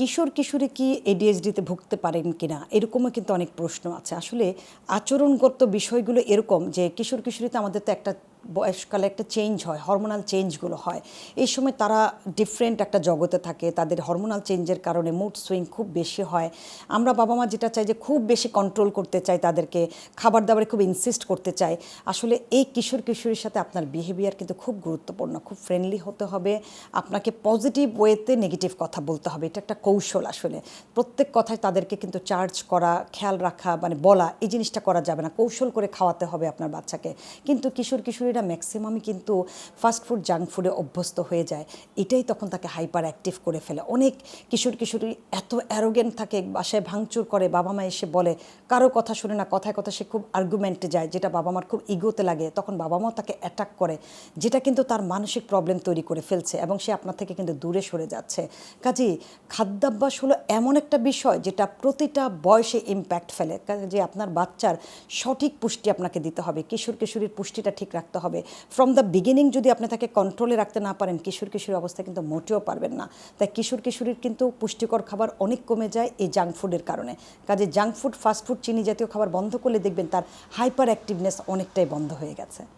কিশোর কিশোরী কি এডিএসডিতে ভুগতে পারেন কিনা? এরকমও কিন্তু অনেক প্রশ্ন আছে। আসলে আচরণগত বিষয়গুলো এরকম যে কিশোর কিশোরীতে আমাদের তো একটা বয়সকালে একটা চেঞ্জ হয় হরমোনাল চেঞ্জগুলো হয়। এই সময় তারা ডিফারেন্ট একটা জগতে থাকে, তাদের হরমোনাল চেঞ্জের কারণে মুড সুইং খুব বেশি হয়। আমরা বাবা মা যেটা চাই যে খুব বেশি কন্ট্রোল করতে চাই তাদেরকে, খাবার দাবারে খুব ইনসিস্ট করতে চাই। আসলে এই কিশোর কিশোরীর সাথে আপনার বিহেভিয়ার কিন্তু খুব গুরুত্বপূর্ণ, খুব ফ্রেন্ডলি হতে হবে। আপনাকে পজিটিভ ওয়েতে নেগেটিভ কথা বলতে হবে, এটা একটা কৌশল আসলে। প্রত্যেক কথায় তাদেরকে কিন্তু চার্জ করা, খেয়াল রাখা মানে বলা, এই জিনিসটা করা যাবে না। কৌশল করে খাওয়াতে হবে আপনার বাচ্চাকে। কিন্তু কিশোর কিশোরীরা ম্যাক্সিমামই কিন্তু ফাস্ট ফুড জাঙ্ক ফুডে অভ্যস্ত হয়ে যায়। এটাই তখন তাকে হাইপার অ্যাক্টিভ করে ফেলে। অনেক কিশোর কিশোরী এত অ্যারোগেন্ট থাকে, বাসায় ভাঙচুর করে, বাবা মা এসে বলে, কারও কথা শুনে না, কথায় কথা সে খুব আর্গুমেন্টে যায়, যেটা বাবা মার খুব ইগোতে লাগে। তখন বাবা মাও তাকে অ্যাটাক করে, যেটা কিন্তু তার মানসিক প্রবলেম তৈরি করে ফেলছে এবং সে আপনার থেকে কিন্তু দূরে সরে যাচ্ছে। কাজেই খাদ্যাভ্যাস হলো এমন একটা বিষয় যেটা প্রতিটা বয়সে ইম্প্যাক্ট ফেলে। কাজে, আপনার বাচ্চার সঠিক পুষ্টি আপনাকে দিতে হবে। কিশোর কিশোরীর পুষ্টিটা ঠিক রাখতে হবে। ফ্রম দ্য বিগিনিং যদি আপনি তাকে কন্ট্রোলে রাখতে না পারেন, কিশোর কিশোরী অবস্থা কিন্তু মোটেও পারবেন না। তাই কিশোর কিশোরীর কিন্তু পুষ্টিকর খাবার অনেক কমে যায় এই জাঙ্ক ফুডের কারণে। কাজে জাঙ্ক ফুড ফাস্ট ফুড চিনি জাতীয় খাবার বন্ধ করলে দেখবেন তার হাইপার অ্যাক্টিভনেস অনেকটাই বন্ধ হয়ে গেছে।